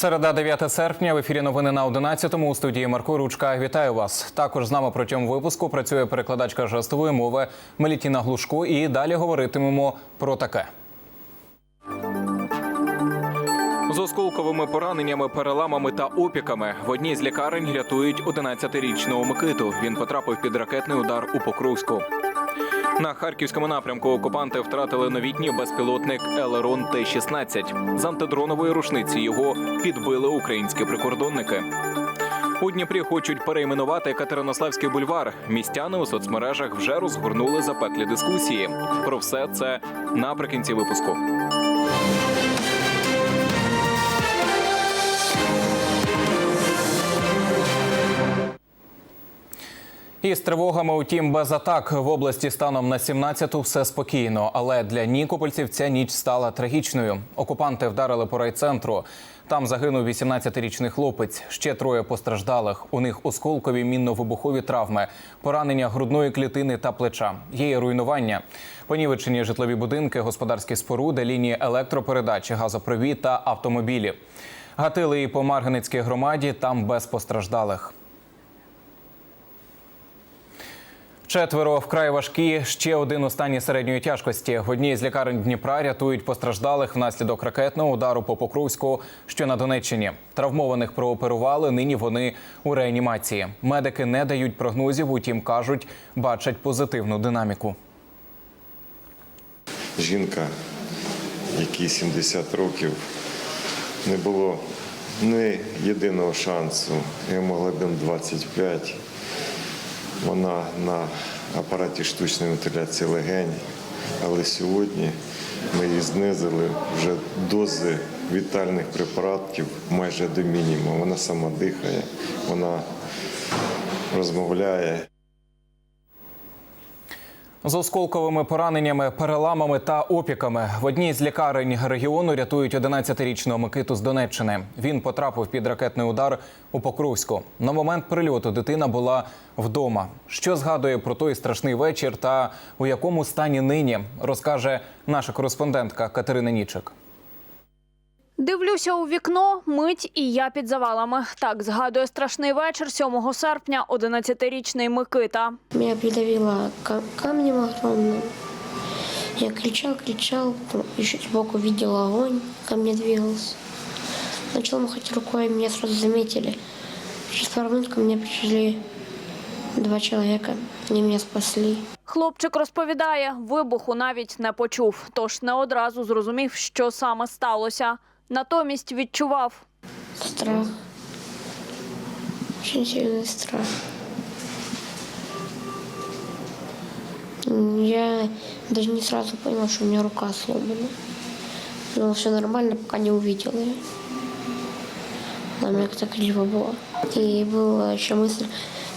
Середа 9 серпня в ефірі новини на 11-му у студії Марко Ручка. Вітаю вас. Також з нами протягом випуску працює перекладачка жестової мови Мелітіна Глушко. І далі говоритимемо про таке. З осколковими пораненнями, переламами та опіками в одній з лікарень рятують 11-річного Микиту. Він потрапив під ракетний удар у Покровську. На харківському напрямку окупанти втратили новітній безпілотник Елерон Т-16. З антидронової рушниці його підбили українські прикордонники. У Дніпрі хочуть перейменувати Катеринославський бульвар. Містяни у соцмережах вже розгорнули запеклі дискусії. Про все це наприкінці випуску. Із тривогами, утім, без атак в області станом на 17-ту все спокійно. Але для нікопольців ця ніч стала трагічною. Окупанти вдарили по райцентру. Там загинув 18-річний хлопець. Ще троє постраждалих. У них осколкові мінно-вибухові травми, поранення грудної клітини та плеча. Є і руйнування. Понівечені житлові будинки, господарські споруди, лінії електропередачі, газопровід та автомобілі. Гатили і по Марганецькій громаді. Там без постраждалих. Четверо вкрай важкі. Ще один у стані середньої тяжкості. В одній з лікарень Дніпра рятують постраждалих внаслідок ракетного удару по Покровську, що на Донеччині. Травмованих прооперували. Нині вони у реанімації. Медики не дають прогнозів, утім кажуть, бачать позитивну динаміку. Жінка, якій 70 років, не було ні єдиного шансу. Їй могли б 25. Вона на апараті штучної вентиляції легень, але сьогодні ми її знизили вже дози вітальних препаратів майже до мінімуму. Вона сама дихає, вона розмовляє. З осколковими пораненнями, переламами та опіками в одній з лікарень регіону рятують 11-річного Микиту з Донеччини. Він потрапив під ракетний удар у Покровську. На момент прильоту дитина була вдома. Що згадує про той страшний вечір та у якому стані нині, розкаже наша кореспондентка Катерина Нічик. Дивлюся у вікно, мить і я під завалами. Так згадує страшний вечір 7 серпня 11-річний Микита. Меня придавило камнем огромным. Я кричал, кричал, потом еще сбоку видел огонь, ко мне двигался. Начал махать рукой, меня сразу заметили. Через пару минут ко мне пришли два человека, они меня спасли. Хлопчик розповідає, вибуху навіть не почув, тож не одразу зрозумів, що саме сталося. Натомість відчував. Страх. Очень сильный страх. Я даже не сразу понял, что у меня рука сломана. Но все нормально, пока не увидела ее. Она у меня как-то криво была. И была еще мысль,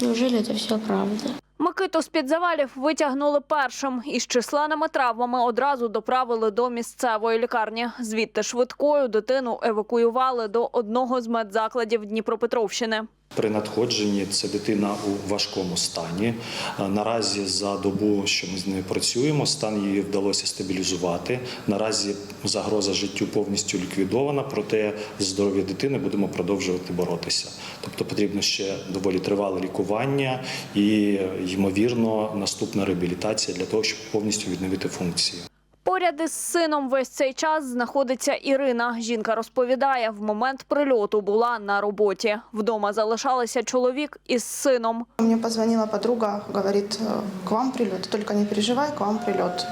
неужели это все правда? Микиту з-під завалів витягнули першим із численними травмами одразу доправили до місцевої лікарні. Звідти швидкою дитину евакуювали до одного з медзакладів Дніпропетровщини. При надходженні це дитина у важкому стані. Е, Наразі за добу, що ми з нею працюємо, стан її вдалося стабілізувати. Наразі загроза життю повністю ліквідована, проте здоров'я дитини будемо продовжувати боротися. Тобто потрібно ще доволі тривале лікування і, ймовірно, наступна реабілітація для того, щоб повністю відновити функції. Поряд із сином весь цей час знаходиться Ірина. Жінка розповідає, в момент прильоту була на роботі. Вдома залишалися чоловік із сином. Мені позвонила подруга, говорит, «Э, к вам прильот, тільки не переживай, к вам прильот.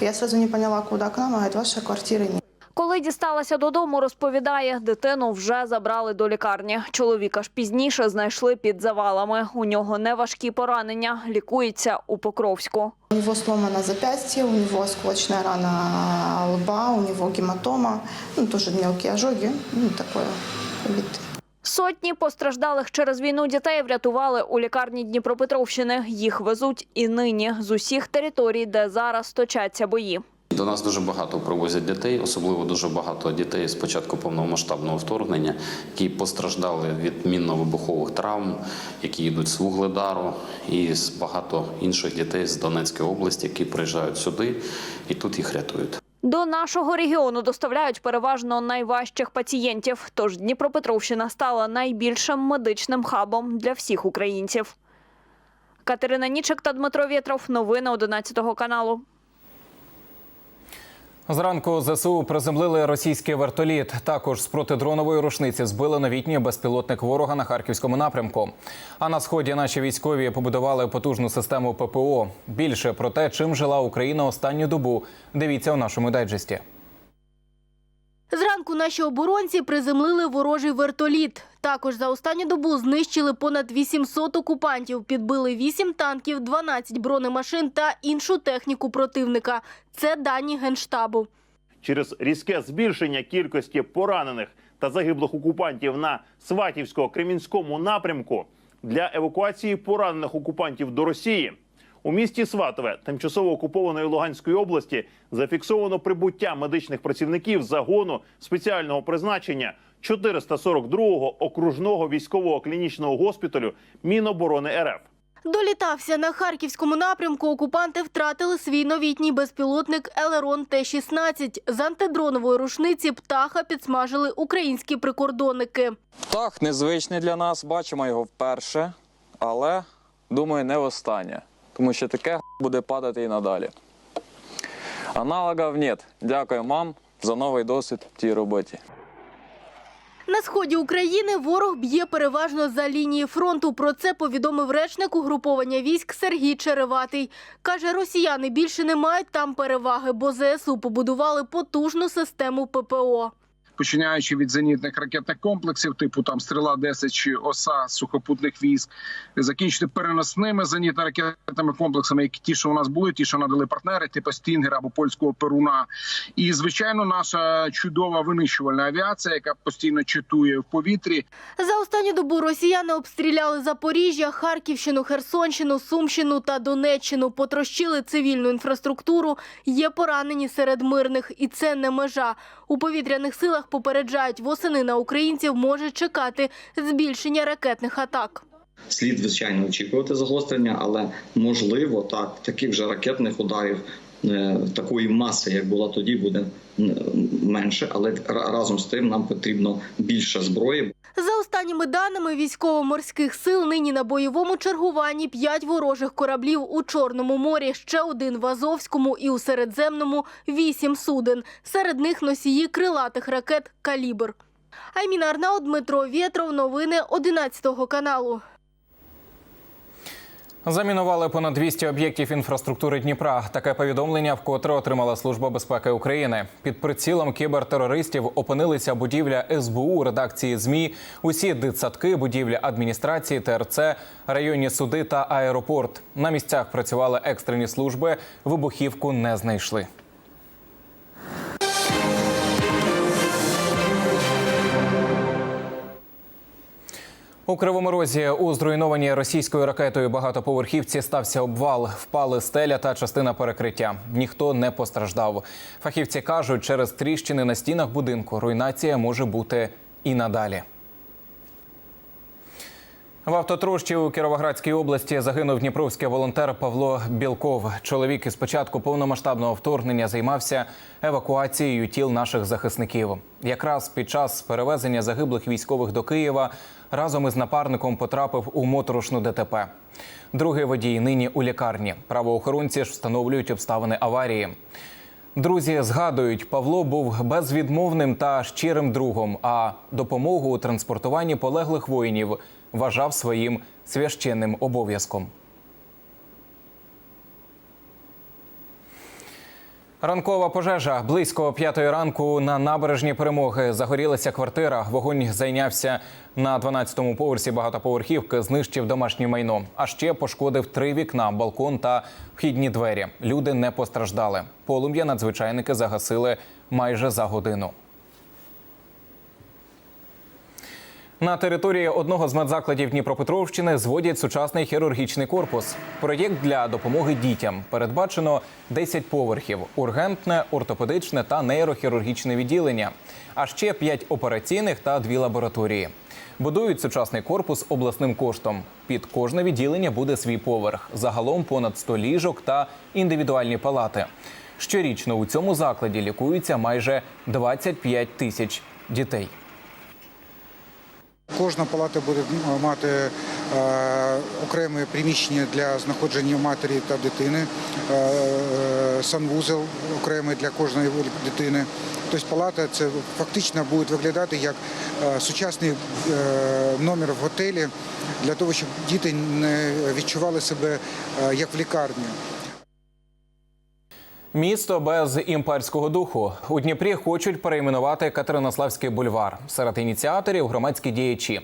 Я одразу не поняла, куди к нам, а говорит, вашей квартиры нет. Коли дісталася додому, розповідає, дитину вже забрали до лікарні. Чоловіка ж пізніше знайшли під завалами. У нього неважкі поранення, лікується у Покровську. У него сломано запястье, у него осколочная рана лба, у него гематома, ну, тоже мелкие ожоги, ну, такое вид. Сотні постраждалих через війну дітей врятували у лікарні Дніпропетровщини. Їх везуть і нині з усіх територій, де зараз точаться бої. До нас дуже багато привозять дітей, особливо дуже багато дітей з початку повномасштабного вторгнення, які постраждали від мінно-вибухових травм, які йдуть з Вугледару, і з багато інших дітей з Донецької області, які приїжджають сюди і тут їх рятують. До нашого регіону доставляють переважно найважчих пацієнтів. Тож Дніпропетровщина стала найбільшим медичним хабом для всіх українців. Катерина Нічик та Дмитро Вєтров. Новини 11 каналу. Зранку ЗСУ приземлили російський вертоліт. Також з протидронової рушниці збили новітній безпілотник ворога на харківському напрямку. А на сході наші військові побудували потужну систему ППО. Більше про те, чим жила Україна останню добу. Дивіться у нашому дайджесті. Зранку наші оборонці приземлили ворожий вертоліт. Також за останню добу знищили понад 800 окупантів, підбили 8 танків, 12 бронемашин та іншу техніку противника. Це дані Генштабу. через різке збільшення кількості поранених та загиблих окупантів на Сватівсько-Кремінському напрямку для евакуації поранених окупантів до Росії. У місті Сватове, тимчасово окупованої Луганської області, зафіксовано прибуття медичних працівників загону спеціального призначення 442-го окружного військового клінічного госпіталю Міноборони РФ. Долітався на харківському напрямку. Окупанти втратили свій новітній безпілотник Елерон Т-16. З антидронової рушниці птаха підсмажили українські прикордонники. Птах незвичний для нас, бачимо його вперше, але думаю, не востаннє, тому що таке буде падати і надалі. Аналогів нет. Дякую мам за новий досвід в тій роботі. На сході України ворог б'є переважно за лінії фронту. Про це повідомив речник угруповання військ Сергій Череватий. Каже, росіяни більше не мають там переваги, бо ЗСУ побудували потужну систему ППО. Починаючи від зенітних ракетних комплексів, типу там стріла 10 чи оса сухопутних військ, закінчити переносними зенітно-ракетними комплексами, які ті, що у нас були, ті, що надали партнери, типу Стінгера або польського Перуна. І звичайно, наша чудова винищувальна авіація, яка постійно читує в повітрі. За останню добу росіяни обстріляли Запоріжжя, Харківщину, Херсонщину, Сумщину та Донеччину. Потрощили цивільну інфраструктуру. Є поранені серед мирних, і це не межа. У повітряних силах попереджають, восени на українців може чекати збільшення ракетних атак. Слід звичайно очікувати загострення, але можливо так таких же ракетних ударів такої маси, як була тоді, буде менше. Але ра- разом з тим нам потрібно більше зброї. За останніми даними військово-морських сил, нині на бойовому чергуванні п'ять ворожих кораблів у Чорному морі, ще один в Азовському і у Середземному вісім суден. Серед них носії крилатих ракет «Калібр». Айміна Арнаут, Дмитро Вєтров. Новини 11 каналу. Замінували понад 200 об'єктів інфраструктури Дніпра. Таке повідомлення вкотре отримала Служба безпеки України. Під прицілом кібертерористів опинилися будівля СБУ, редакції ЗМІ, усі дитсадки, будівлі адміністрації, ТРЦ, районні суди та аеропорт. На місцях працювали екстрені служби. Вибухівку не знайшли. У Кривому Розі у зруйнованій російською ракетою багатоповерхівці стався обвал. Впали стеля та частина перекриття. Ніхто не постраждав. Фахівці кажуть, через тріщини на стінах будинку руйнація може бути і надалі. В автотрощі у Кіровоградській області загинув дніпровський волонтер Павло Білков. Чоловік із початку повномасштабного вторгнення займався евакуацією тіл наших захисників. Якраз під час перевезення загиблих військових до Києва разом із напарником потрапив у моторошну ДТП. Другий водій нині у лікарні. Правоохоронці ж встановлюють обставини аварії. Друзі згадують, Павло був безвідмовним та щирим другом, а допомогу у транспортуванні полеглих воїнів вважав своїм священним обов'язком. Ранкова пожежа близько п'ятої ранку на набережні перемоги загорілася квартира. Вогонь зайнявся на 12-му поверсі багатоповерхівки, знищив домашнє майно. А ще пошкодив три вікна, балкон та вхідні двері. Люди не постраждали. Полум'я надзвичайники загасили майже за годину. На території одного з медзакладів Дніпропетровщини зводять сучасний хірургічний корпус. Проєкт для допомоги дітям передбачено 10 поверхів, ургентне, ортопедичне та нейрохірургічне відділення, а ще 5 операційних та 2 лабораторії. Будують сучасний корпус обласним коштом. Під кожне відділення буде свій поверх. Загалом понад 100 ліжок та індивідуальні палати. Щорічно у цьому закладі лікуються майже 25 тисяч дітей. Кожна палата буде мати е, окреме приміщення для знаходження матері та дитини, е, е, окремий для кожної дитини. Тобто палата це фактично буде виглядати як сучасний номер в готелі для того, щоб діти не відчували себе як в лікарні. Місто без імперського духу у Дніпрі хочуть перейменувати Катеринославський бульвар. Серед ініціаторів громадські діячі.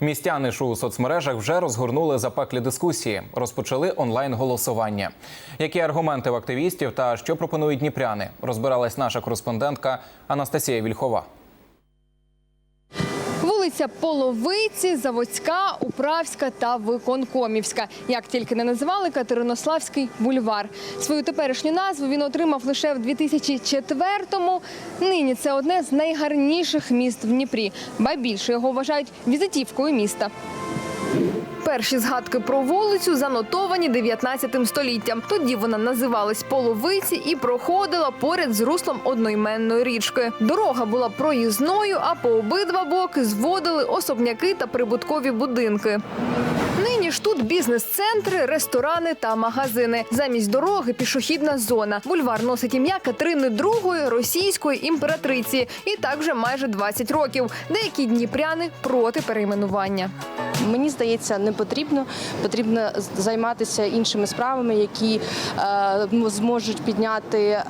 Містяни ж у соцмережах вже розгорнули запеклі дискусії, розпочали онлайн голосування. Які аргументи в активістів та що пропонують дніпряни? Розбиралась наша кореспондентка Анастасія Вільхова. Вулиця Половиці, Заводська, Управська та Виконкомівська. Як тільки не називали Катеринославський бульвар. Свою теперішню назву він отримав лише в 2004-му. Нині це одне з найгарніших міст в Дніпрі. Ба більше його вважають візитівкою міста. Перші згадки про вулицю занотовані 19 століттям. Тоді вона називалась Половиці і проходила поряд з руслом одноіменної річки. Дорога була проїзною, а по обидва боки зводили особняки та прибуткові будинки. Нині ж тут бізнес-центри, ресторани та магазини. Замість дороги пішохідна зона. Бульвар носить ім'я Катерини II, російської імператриці. І так вже майже 20 років. Деякі дніпряни проти перейменування. Мені здається, не потрібно. Потрібно займатися іншими справами, які е, зможуть підняти е,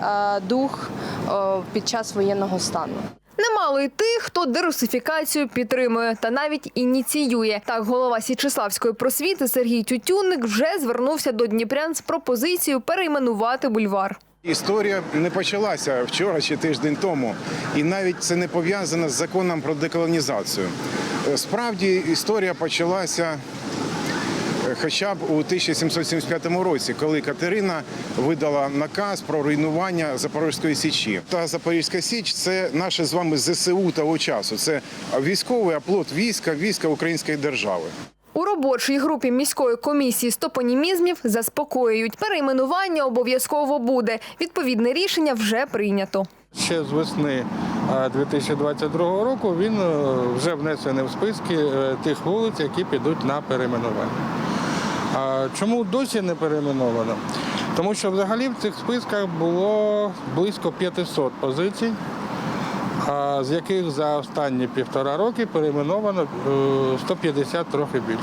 дух е, під час воєнного стану. Немало й тих, хто дерусифікацію підтримує та навіть ініціює. Так, голова Січеславської просвіти Сергій Тютюнник вже звернувся до Дніпрян з пропозицією перейменувати бульвар. Історія не почалася вчора чи тиждень тому, і навіть це не пов'язано з законом про деколонізацію. Справді історія почалася хоча б у 1775 році, коли Катерина видала наказ про руйнування Запорізької січі. Та Запорізька Січ це наше з вами ЗСУ того часу. Це військовий оплот війська, війська Української держави. У робочій групі міської комісії з топонімізмів заспокоюють. Перейменування обов'язково буде. Відповідне рішення вже прийнято. Ще з весни е, 2022 року він е, вже внесений в списки е, тих вулиць, які підуть на перейменування. А Чому досі не перейменовано? Тому що взагалі в цих списках було близько 500 позицій, з яких за останні півтора роки перейменовано е, 150 трохи більше.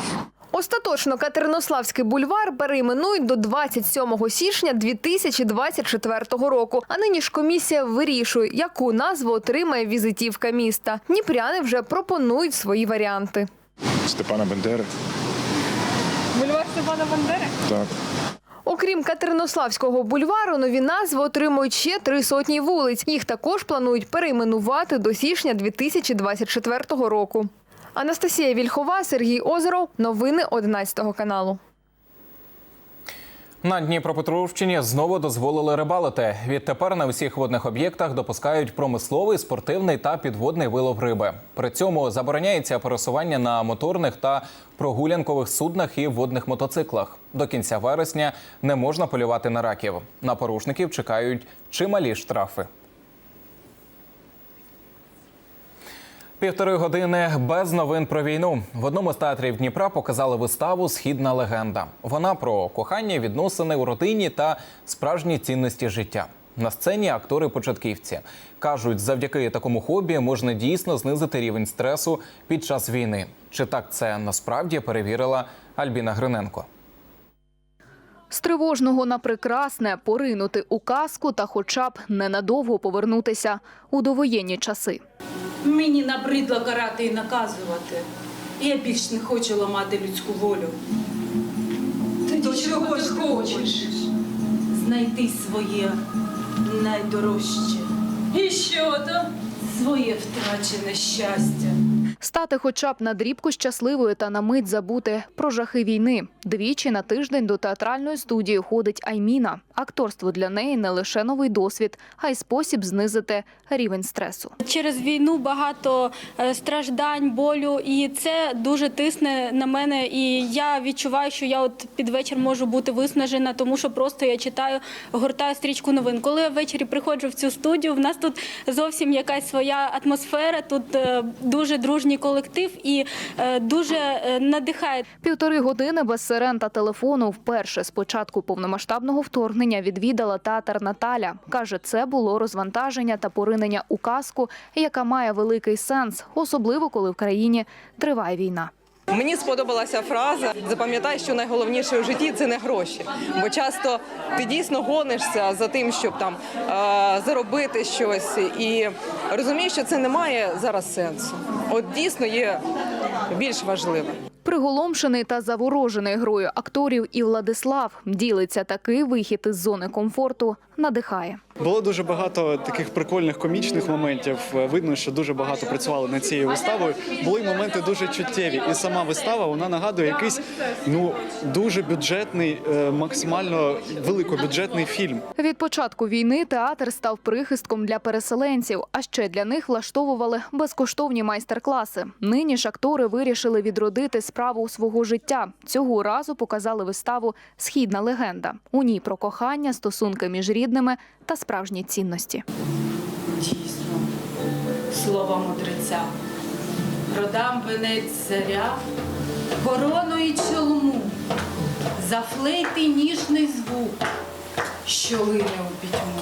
Остаточно Катеринославський бульвар перейменують до 27 січня 2024 року. А нині ж комісія вирішує, яку назву отримає візитівка міста. Дніпряни вже пропонують свої варіанти. Степана Бендери. Бульвар Степана Бандери? Так. Окрім Катеринославського бульвару, нові назви отримують ще три сотні вулиць. Їх також планують перейменувати до січня 2024 року. Анастасія Вільхова, Сергій Озеров. Новини 11 каналу. На Дніпропетровщині знову дозволили рибалити. Відтепер на усіх водних об'єктах допускають промисловий, спортивний та підводний вилов риби. При цьому забороняється пересування на моторних та прогулянкових суднах і водних мотоциклах. До кінця вересня не можна полювати на раків. На порушників чекають чималі штрафи. Півтори години без новин про війну. В одному з театрів Дніпра показали виставу Східна легенда. Вона про кохання, відносини у родині та справжні цінності життя. На сцені актори-початківці кажуть, завдяки такому хобі можна дійсно знизити рівень стресу під час війни. Чи так це насправді перевірила Альбіна Гриненко? З тривожного на прекрасне поринути у казку та хоча б ненадовго повернутися у довоєнні часи. Мені набридло карати і наказувати. Я більш не хочу ламати людську волю. Тоді чого ж хочеш? Знайти своє найдорожче. І що то? Своє втрачене щастя. Стати хоча б на дрібку щасливою та на мить забути про жахи війни. Двічі на тиждень до театральної студії ходить Айміна. Акторство для неї не лише новий досвід, а й спосіб знизити рівень стресу. Через війну багато е, страждань, болю, і це дуже тисне на мене. І я відчуваю, що я от під вечір можу бути виснажена, тому що просто я читаю, гортаю стрічку новин. Коли я ввечері приходжу в цю студію, в нас тут зовсім якась своя атмосфера. Тут е, дуже дружній колектив і е, дуже е, надихає. Півтори години без сирен та телефону вперше з початку повномасштабного вторгнення відвідала театр Наталя. Каже, це було розвантаження та поринення у казку, яка має великий сенс, особливо коли в країні триває війна. Мені сподобалася фраза Запам'ятай, що найголовніше у житті це не гроші. Бо часто ти дійсно гонишся за тим, щоб там е, заробити щось, і розумієш, що це не має зараз сенсу. От дійсно є більш важливе. Приголомшений та заворожений грою акторів і Владислав ділиться такий вихід із зони комфорту, надихає. Було дуже багато таких прикольних комічних моментів. Видно, що дуже багато працювали над цією виставою. Були моменти дуже чуттєві, і сама вистава вона нагадує якийсь ну дуже бюджетний, е, максимально великобюджетний фільм. Від початку війни театр став прихистком для переселенців, а ще для них влаштовували безкоштовні майстер-класи. Нині ж актори вирішили відродити справу свого життя. Цього разу показали виставу Східна легенда. У ній про кохання, стосунки між рідними та справжні цінності. Дійсно, слова мудреця. Продам венець заря, корону і чолому, за флейти ніжний звук, що лине у пітьму.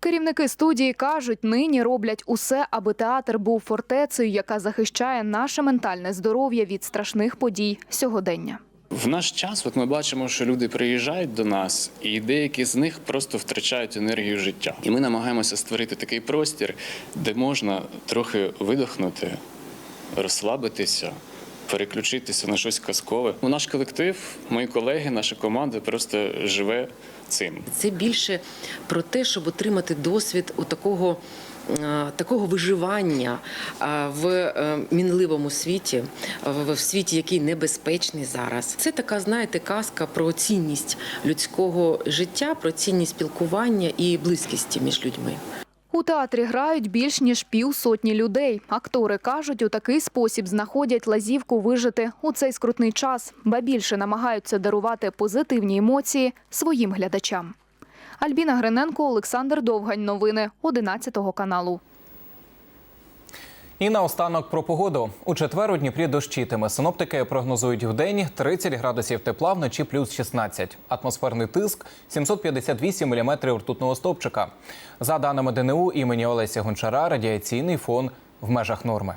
Керівники студії кажуть, нині роблять усе, аби театр був фортецею, яка захищає наше ментальне здоров'я від страшних подій сьогодення. В наш час, от ми бачимо, що люди приїжджають до нас, і деякі з них просто втрачають енергію життя. І ми намагаємося створити такий простір, де можна трохи видихнути, розслабитися, переключитися на щось казкове. Ну, наш колектив, мої колеги, наша команда просто живе цим. Це більше про те, щоб отримати досвід у такого. Е, Такого виживання е, в е, мінливому світі, в світі, який небезпечний зараз. Це така, знаєте, казка про цінність людського життя, про цінність спілкування і близькості між людьми. У театрі грають більш ніж півсотні людей. Актори кажуть, у такий спосіб знаходять лазівку вижити у цей скрутний час, ба більше намагаються дарувати позитивні емоції своїм глядачам. Альбіна Гриненко, Олександр Довгань. Новини 11 каналу. І наостанок про погоду. У четвер у Дніпрі дощитиме. Синоптики прогнозують вдень 30 градусів тепла, вночі плюс 16. Атмосферний тиск 758 міліметрів ртутного стовпчика. За даними ДНУ імені Олеся Гончара, радіаційний фон в межах норми.